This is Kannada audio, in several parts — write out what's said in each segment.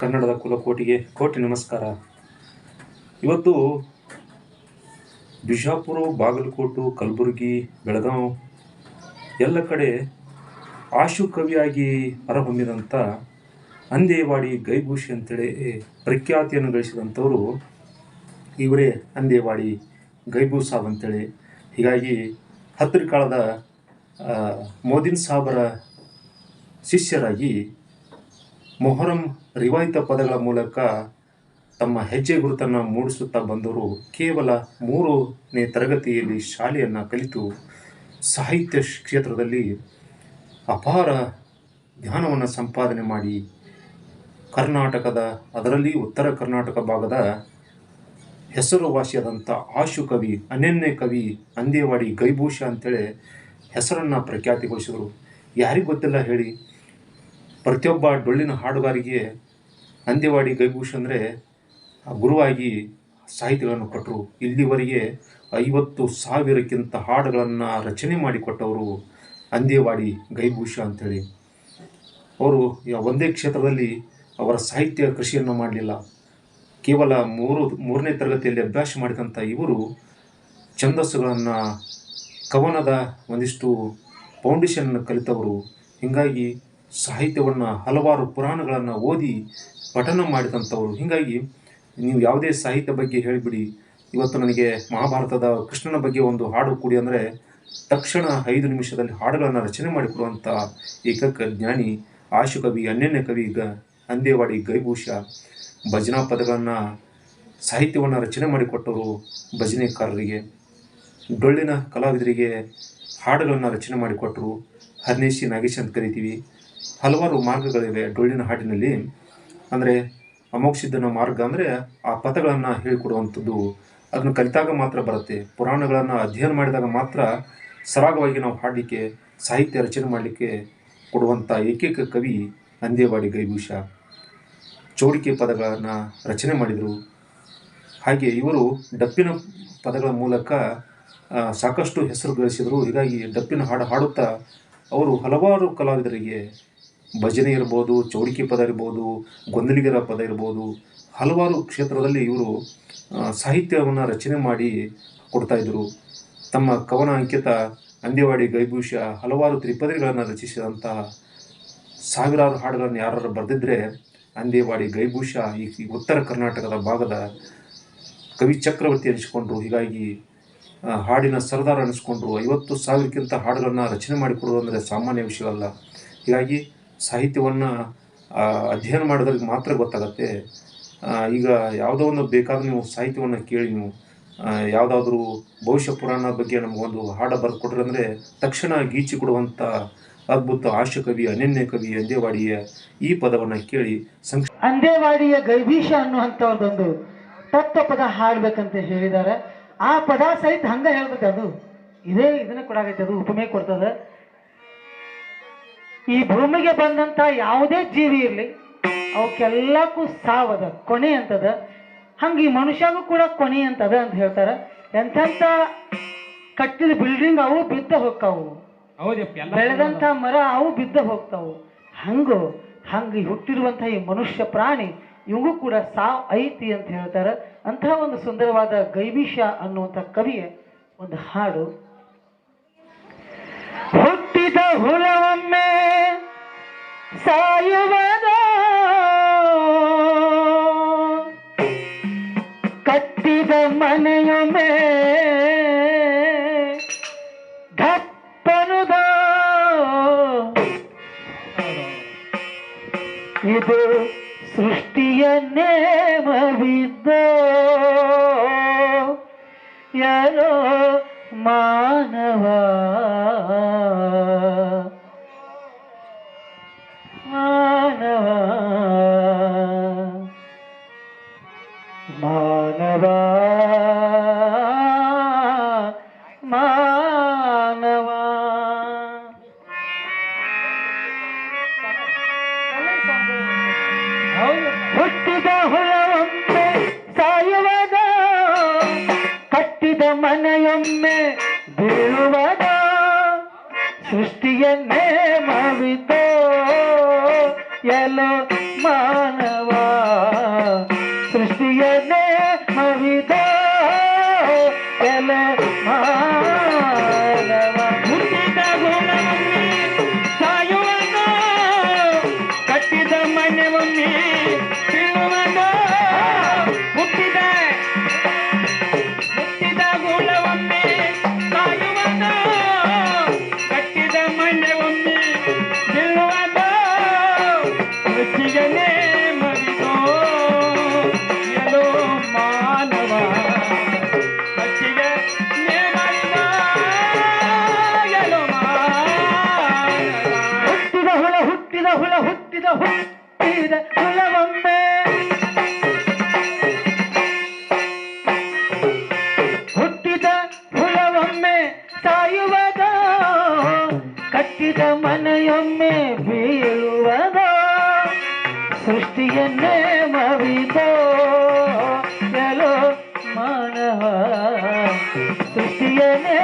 ಕನ್ನಡದ ಕುಲಕೋಟಿಗೆ ಕೋಟಿ ನಮಸ್ಕಾರ. ಇವತ್ತು ಬಿಜಾಪುರ, ಬಾಗಲಕೋಟು, ಕಲಬುರಗಿ ಬೆಳಗಾವಿ ಎಲ್ಲ ಕಡೆ ಆಶು ಕವಿಯಾಗಿ ಹೊರಹೊಮ್ಮಿದಂಥ ಅಂದೇವಾಡಿ ಗೈಭೂಷಿ ಅಂತೇಳಿ ಪ್ರಖ್ಯಾತಿಯನ್ನು ಗಳಿಸಿದಂಥವರು ಇವರೇ ಅಂದೇವಾಡಿ ಗೈಬೂ ಸಾಬ್ ಅಂತೇಳಿ. ಹೀಗಾಗಿ ಹತ್ತಿರ ಕಾಲದ ಮೋದಿನ್ ಸಾಬರ ಶಿಷ್ಯರಾಗಿ ಮೊಹರಂ ರಿವಾಯಿತ ಪದಗಳ ಮೂಲಕ ತಮ್ಮ ಹೆಜ್ಜೆ ಗುರುತನ್ನು ಮೂಡಿಸುತ್ತಾ ಬಂದವರು ಕೇವಲ ಮೂರನೇ ತರಗತಿಯಲ್ಲಿ ಶಾಲೆಯನ್ನು ಕಲಿತು ಸಾಹಿತ್ಯ ಕ್ಷೇತ್ರದಲ್ಲಿ ಅಪಾರ ಜ್ಞಾನವನ್ನು ಸಂಪಾದನೆ ಮಾಡಿ ಕರ್ನಾಟಕದ, ಅದರಲ್ಲಿ ಉತ್ತರ ಕರ್ನಾಟಕ ಭಾಗದ ಹೆಸರುವಾಸಿಯಾದಂಥ ಆಶು ಕವಿ, ಅನನ್ಯ ಕವಿ ಅಂದೇವಾಡಿ ಗೈಭೂಷ ಅಂತೇಳಿ ಹೆಸರನ್ನು ಪ್ರಖ್ಯಾತಿಗೊಳಿಸಿದರು. ಯಾರಿಗೆ ಗೊತ್ತಿಲ್ಲ ಹೇಳಿ. ಪ್ರತಿಯೊಬ್ಬ ಡೊಳ್ಳಿನ ಹಾಡುಗಾರಿಗೆ ಅಂದೇವಾಡಿ ಗೈಭೂಷ ಅಂದರೆ ಗುರುವಾಗಿ ಸಾಹಿತ್ಯಗಳನ್ನು ಕೊಟ್ಟರು. ಇಲ್ಲಿವರೆಗೆ ಐವತ್ತು ಸಾವಿರಕ್ಕಿಂತ ಹಾಡುಗಳನ್ನು ರಚನೆ ಮಾಡಿಕೊಟ್ಟವರು ಅಂದೇವಾಡಿ ಗೈಭೂಷ ಅಂಥೇಳಿ ಅವರು ಒಂದೇ ಕ್ಷೇತ್ರದಲ್ಲಿ ಅವರ ಸಾಹಿತ್ಯ ಕೃಷಿಯನ್ನು ಮಾಡಲಿಲ್ಲ. ಕೇವಲ ಮೂರು, ಮೂರನೇ ತರಗತಿಯಲ್ಲಿ ಅಭ್ಯಾಸ ಮಾಡಿದಂಥ ಇವರು ಛಂದಸ್ಸುಗಳನ್ನು, ಕವನದ ಒಂದಿಷ್ಟು ಫೌಂಡೇಶನನ್ನು ಕಲಿತವರು. ಹೀಗಾಗಿ ಸಾಹಿತ್ಯವನ್ನು ಹಲವಾರು ಪುರಾಣಗಳನ್ನು ಓದಿ ಪಠನ ಮಾಡಿದಂಥವರು. ಹೀಗಾಗಿ ನೀವು ಯಾವುದೇ ಸಾಹಿತ್ಯ ಬಗ್ಗೆ ಹೇಳಿಬಿಡಿ. ಇವತ್ತು ನನಗೆ ಮಹಾಭಾರತದ ಕೃಷ್ಣನ ಬಗ್ಗೆ ಒಂದು ಹಾಡು ಕೂಡಿ ಅಂದರೆ, ತಕ್ಷಣ ಐದು ನಿಮಿಷದಲ್ಲಿ ಹಾಡುಗಳನ್ನು ರಚನೆ ಮಾಡಿಕೊಡುವಂಥ ಏಕಕ ಜ್ಞಾನಿ ಆಶುಕವಿ ಅನ್ಯನ್ಯ ಕವಿ ಗ ಅಂದೇವಾಡಿ ಗೈಭೂಷ ಭಜನಾ ಪದಗಳನ್ನು ಸಾಹಿತ್ಯವನ್ನು ರಚನೆ ಮಾಡಿಕೊಟ್ಟವರು ಭಜನೆಕಾರರಿಗೆ. ಡೊಳ್ಳಿನ ಕಲಾವಿದರಿಗೆ ಹಾಡುಗಳನ್ನು ರಚನೆ ಮಾಡಿಕೊಟ್ಟರು ಹರ್ನೇಶಿ ನಾಗೇಶ್ ಅಂತ ಕರಿತೀವಿ. ಹಲವಾರು ಮಾರ್ಗಗಳಿವೆ ಡೊಳ್ಳಿನ ಹಾಡಿನಲ್ಲಿ. ಅಂದರೆ ಅಮೋಕ್ಷಿದ್ದನ ಮಾರ್ಗ ಅಂದರೆ ಆ ಪದಗಳನ್ನು ಹೇಳಿಕೊಡುವಂಥದ್ದು. ಅದನ್ನು ಕಲಿತಾಗ ಮಾತ್ರ ಬರುತ್ತೆ. ಪುರಾಣಗಳನ್ನು ಅಧ್ಯಯನ ಮಾಡಿದಾಗ ಮಾತ್ರ ಸರಾಗವಾಗಿ ನಾವು ಹಾಡಲಿಕ್ಕೆ, ಸಾಹಿತ್ಯ ರಚನೆ ಮಾಡಲಿಕ್ಕೆ ಕೊಡುವಂಥ ಏಕೈಕ ಕವಿ ನಂದೇವಾಡಿ ಗೈಭೂಷ ಚೌಡಿಕೆ ಪದಗಳನ್ನು ರಚನೆ ಮಾಡಿದರು. ಹಾಗೆ ಇವರು ಡಪ್ಪಿನ ಪದಗಳ ಮೂಲಕ ಸಾಕಷ್ಟು ಹೆಸರು ಗಳಿಸಿದರು. ಹೀಗಾಗಿ ಡಪ್ಪಿನ ಹಾಡು ಹಾಡುತ್ತಾ ಅವರು ಹಲವಾರು ಕಲಾವಿದರಿಗೆ ಭಜನೆ ಇರ್ಬೋದು ಚೌಡಿಕೆ ಪದ ಇರ್ಬೋದು, ಗೊಂದಲಿಗರ ಪದ ಇರ್ಬೋದು, ಹಲವಾರು ಕ್ಷೇತ್ರದಲ್ಲಿ ಇವರು ಸಾಹಿತ್ಯವನ್ನು ರಚನೆ ಮಾಡಿ ಕೊಡ್ತಾಯಿದ್ರು ತಮ್ಮ ಕವನ ಅಂಕಿತ ಅಂದೇವಾಡಿ ಗೈಭೂಷ ಹಲವಾರು ತ್ರಿಪದಿಗಳನ್ನು ರಚಿಸಿದಂತಹ ಸಾವಿರಾರು ಹಾಡುಗಳನ್ನು ಯಾರು ಬರೆದಿದ್ದರೆ ಅಂದೇವಾಡಿ ಗೈಭೂಷ ಈ ಉತ್ತರ ಕರ್ನಾಟಕದ ಭಾಗದ ಕವಿ ಚಕ್ರವರ್ತಿ ಅನಿಸ್ಕೊಂಡ್ರು ಹೀಗಾಗಿ ಹಾಡಿನ ಸರದಾರ ಅನಿಸ್ಕೊಂಡ್ರು ಐವತ್ತು ಸಾವಿರಕ್ಕಿಂತ ಹಾಡುಗಳನ್ನು ರಚನೆ ಮಾಡಿಕೊಡೋದು ಅಂದರೆ ಸಾಮಾನ್ಯ ವಿಷಯವಲ್ಲ. ಹೀಗಾಗಿ ಸಾಹಿತ್ಯವನ್ನು ಅಧ್ಯಯನ ಮಾಡೋದ್ರಿಗೆ ಮಾತ್ರ ಗೊತ್ತಾಗತ್ತೆ. ಈಗ ಯಾವುದೋ ಒಂದು ಬೇಕಾದ್ರೂ ನೀವು ಸಾಹಿತ್ಯವನ್ನು ಕೇಳಿ ನೀವು ಯಾವುದಾದ್ರೂ ಭವಿಷ್ಯ ಪುರಾಣ ಬಗ್ಗೆ ನಮಗೊಂದು ಹಾಡ ಬರೆದು ಅಂದರೆ ತಕ್ಷಣ ಗೀಚಿ ಕೊಡುವಂಥ ಅದ್ಭುತ ಆಶು ಕವಿ ಅನನ್ಯ ಕವಿ ಅಂದೇವಾಡಿಯ ಈ ಪದವನ್ನು ಕೇಳಿ ಸಂಕ್ಷ ಅಂದೇವಾಡಿಯ ಗೈಭೀಷ ಅನ್ನುವಂಥವ್ರದೊಂದು ತತ್ವ ಪದ ಹಾಡ್ಬೇಕಂತ ಹೇಳಿದ್ದಾರೆ. ಆ ಪದ ಸಹಿತ ಹಂಗ ಹೇಳ್ಬೇಕು ಅದು. ಇದೇ ಇದನ್ನ ಕೊಡಾಗೈತೆ ಅದು ಉಪಮೆ ಕೊಡ್ತದ. ಈ ಭೂಮಿಗೆ ಬಂದಂತ ಯಾವುದೇ ಜೀವಿ ಇರಲಿ ಅವಕ್ಕೆಲ್ಲಕ್ಕೂ ಸಾವದ ಕೊನೆ ಅಂತದ. ಹಂಗೆ ಈ ಮನುಷ್ಯಗೂ ಕೂಡ ಕೊನೆ ಅಂತದ ಅಂತ ಹೇಳ್ತಾರೆ. ಎಂಥೆಂಥ ಕಟ್ಟಿದ ಬಿಲ್ಡಿಂಗ್ ಅವು ಬಿದ್ದ ಹೋಗ್ತಾವು ಬೆಳೆದಂಥ ಮರ ಅವು ಬಿದ್ದ ಹೋಗ್ತಾವು. ಹಂಗು ಹಂಗೆ ಹುಟ್ಟಿರುವಂಥ ಈ ಮನುಷ್ಯ ಪ್ರಾಣಿ ಇವಂಗೂ ಕೂಡ ಸಾವ್ ಐತಿ ಅಂತ ಹೇಳ್ತಾರೆ. ಅಂತಹ ಒಂದು ಸುಂದರವಾದ ಗೈವಿಷ ಅನ್ನುವಂಥ ಕವಿಯ ಒಂದು ಹಾಡು. ಹುಟ್ಟಿದ ಹುಳವೊಮ್ಮೆ ಸಾಯುವದ ಕಟ್ಟಿದ ಮನೆಯೊಮ್ಮೆ ಧಪ್ಪನುದ ಮಾನವ ಮಾನವ. ಹುಟ್ಟಿದ ಹುಳವೊಮ್ಮೆ ಸಾಯುವದ ಕಟ್ಟಿದ ಮನೆಯೊಮ್ಮೆ ಬೀಳುವದ ಸೃಷ್ಟಿಯನ್ನೇ ಮವಿತೋ ಎಲೋ नहीं दे ಹುಳ ಹುಟ್ಟಿದ ಹುಟ್ಟಿದ ಹುಳವೊಮ್ಮೆ ಹುಟ್ಟಿದ ಹುಳವೊಮ್ಮೆ ಸಾಯುವುದ ಕಟ್ಟಿದ ಮನೆಯೊಮ್ಮೆ ಬೀಳುವುದ ಸೃಷ್ಟಿಯನ್ನೇ ಮವಿದೋ ಎಲ್ಲೋ ಮಾನವ, ಸೃಷ್ಟಿಯನ್ನೇ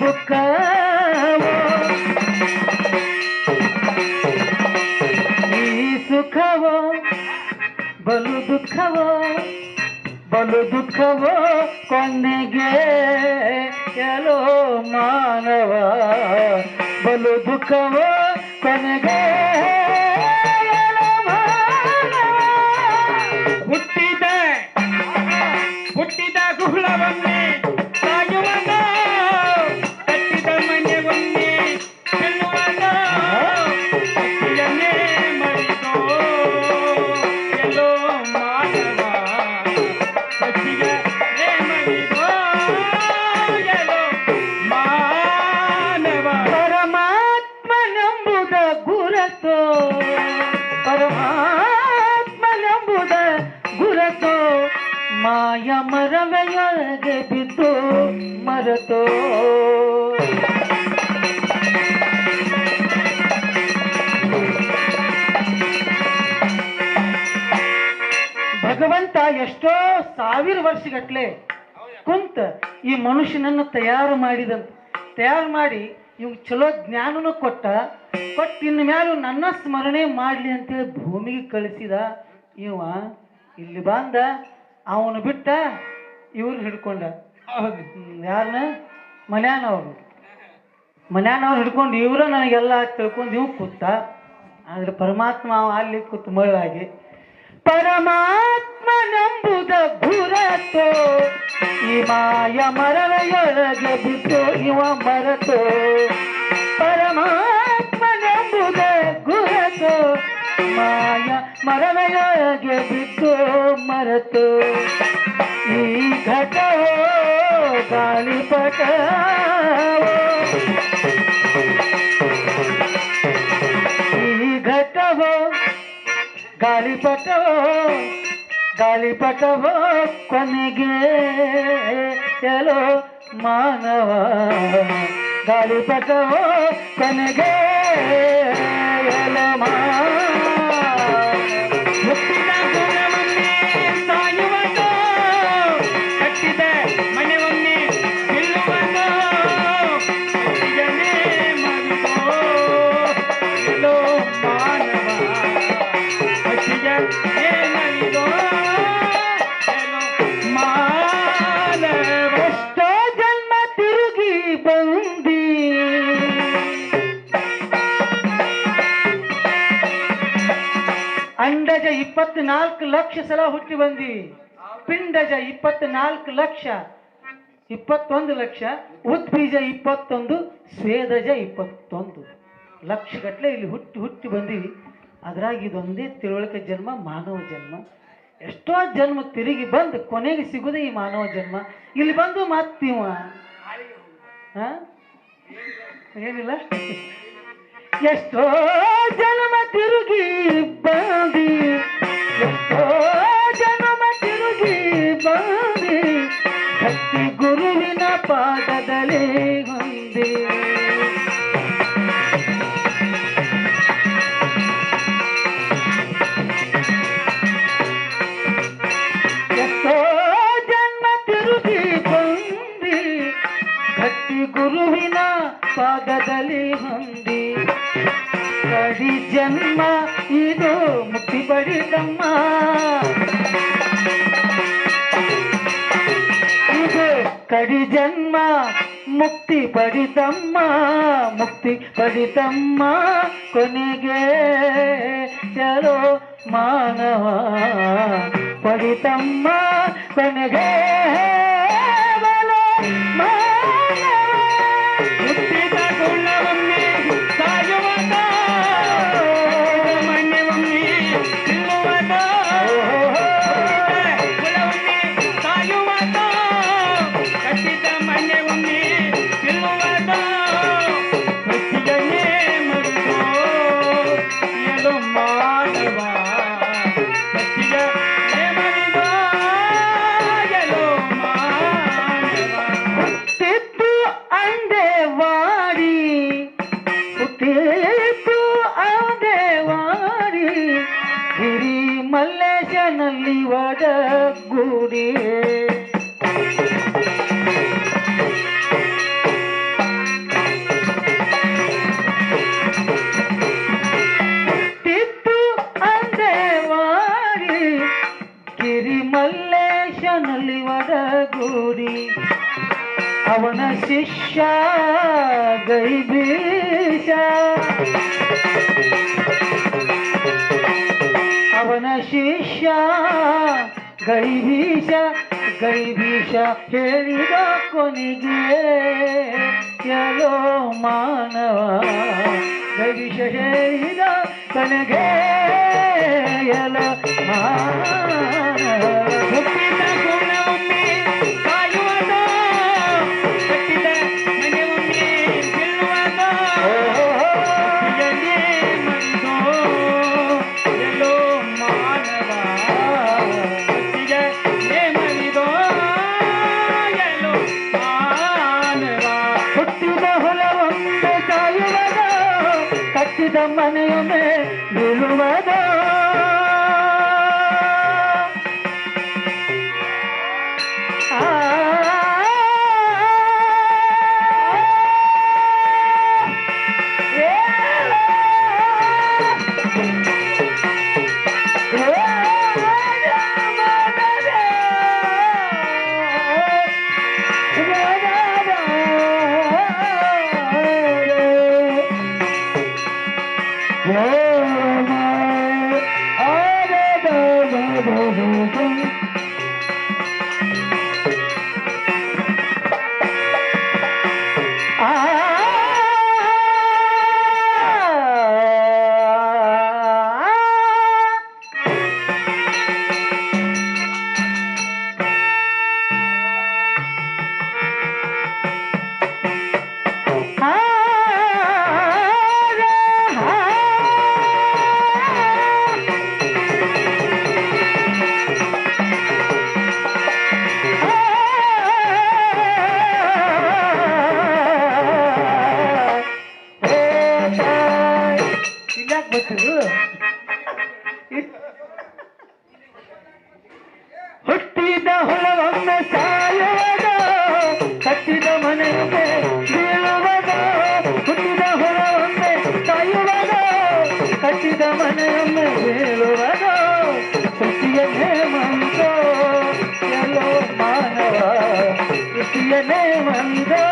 ಬಲು ಈ ಸುಖವೋ? ಬಲು ದುಃಖವೋ? ಬಲು ದುಃಖವೋ? ಕೊನೆಗೆ ಕೆಲೋ ಮಾನವ. ಬಲು ದುಃಖವೋ? ಕೊನೆಗೆ ಮರತೋ. ಭಗವಂತ ಎಷ್ಟೋ ಸಾವಿರ ವರ್ಷಗಟ್ಲೆ ಕುಂತ ಈ ಮನುಷ್ಯನನ್ನು ತಯಾರು ಮಾಡಿದಂತ ತಯಾರು ಮಾಡಿ ಇವ್ ಚಲೋ ಜ್ಞಾನನು ಕೊಟ್ಟ ಕೊಟ್ಟ ಇನ್ನು ಮ್ಯಾಲು ನನ್ನ ಸ್ಮರಣೆ ಮಾಡಲಿ ಅಂತೇಳಿ ಭೂಮಿಗೆ ಕಳಿಸಿದ ಇವ. ಇಲ್ಲಿ ಬಂದ, ಅವನು ಬಿಟ್ಟ, ಇವ್ರು ಹಿಡ್ಕೊಂಡ. ಯಾರನ್ನ ಮನ್ಯಾನವ್ರು. ಮನ್ಯಾನವ್ರು ಹಿಡ್ಕೊಂಡು ಇವರು ನನಗೆಲ್ಲ ತಿಳ್ಕೊಂಡು ಇವ್ ಕೂತ, ಆದ್ರೆ ಪರಮಾತ್ಮ ಅಲ್ಲಿ ಕೂತು ಪರಮಾತ್ಮ ನಂಬುದ ಗುರತೋ, ಈ ಮಾಯ ಮರಳೆಯೊಳಗೆ ಬಿದ್ದು ಇವ ಮರತೋ, ಪರಮಾತ್ಮನೆಂಬುದ ಗುರತೋ, ಮಾಯ ಮರಳೆಯೊಳಗೆ ಬಿದ್ದು ಮರತೋ, ಈ ಘಟವೋ పాలి ఈ ఘట్టవో గాలిపటవో గాలిపటవో కొనిగే ఎలో మానవ. గాలిపటవో కొనిగే ಲಕ್ಷ ಸಲ ಹುಟ್ಟಿ ಬಂದಿ. ಪಿಂಡಜ ಇಪ್ಪತ್ನಾಲ್ಕು ಲಕ್ಷ, ಇಪ್ಪತ್ತೊಂದು ಲಕ್ಷ, ಉದ್ಬೀಜ ಇಪ್ಪತ್ತೊಂದು, ಸ್ವೇದಜ ಇಪ್ಪತ್ತೊಂದು ಲಕ್ಷ ಗಟ್ಟಲೆ ಇಲ್ಲಿ ಹುಟ್ಟಿ ಹುಟ್ಟಿ ಬಂದೀವಿ ಅದ್ರಾಗ ಇದೊಂದೇ ತಿಳುವಳಿಕೆ ಜನ್ಮ, ಮಾನವ ಜನ್ಮ. ಎಷ್ಟೋ ಜನ್ಮ ತಿರುಗಿ ಬಂದು ಕೊನೆಗೆ ಸಿಗುದೇ ಈ ಮಾನವ ಜನ್ಮ. ಇಲ್ಲಿ ಬಂದು ಮಾತೀವ ಏನಿಲ್ಲ? ಎಷ್ಟೋ ಜನ್ಮ ತಿರುಗಿ ಬಂದಿ. ಎಷ್ಟೋ ಮುಕ್ತಿ ಪಡಿತಮ್ಮ ಮುಕ್ತಿ ಪಡಿತಮ್ಮ ಕೊನೆಗೆ ಚಲೋ ಮಾನವ ಪಡಿತಮ್ಮ ಕೊನೆಗೆ ಅವನ ಶಿಷ್ಯ ಗೈಬೀಶ ಅವನ ಶಿಷ್ಯ ಗೈಬೀಶ ಗೈಬೀಶ ಹೇಳಿದ ಕೊನೆಗೆ ಎಲ್ಲೋ ಮಾನವ ಗೈಬೀಶ ಹೇಳಿದ ಕೊನೆಗೆ ಎಲ್ಲೋ ಮಾನವ ಕಾಯುವದ ಕಟ್ಟಿದ ಮನೆಯ ಮೇಲೆ ನಿಲ್ಲುವದ ಹೊಲವೊಂದು ಸಾಯುವದ ಕಟ್ಟಿದ ಮನೆಯೊಮ್ಮೆ ಬೀಳುವದ ಆ வந்தனே வந்தோ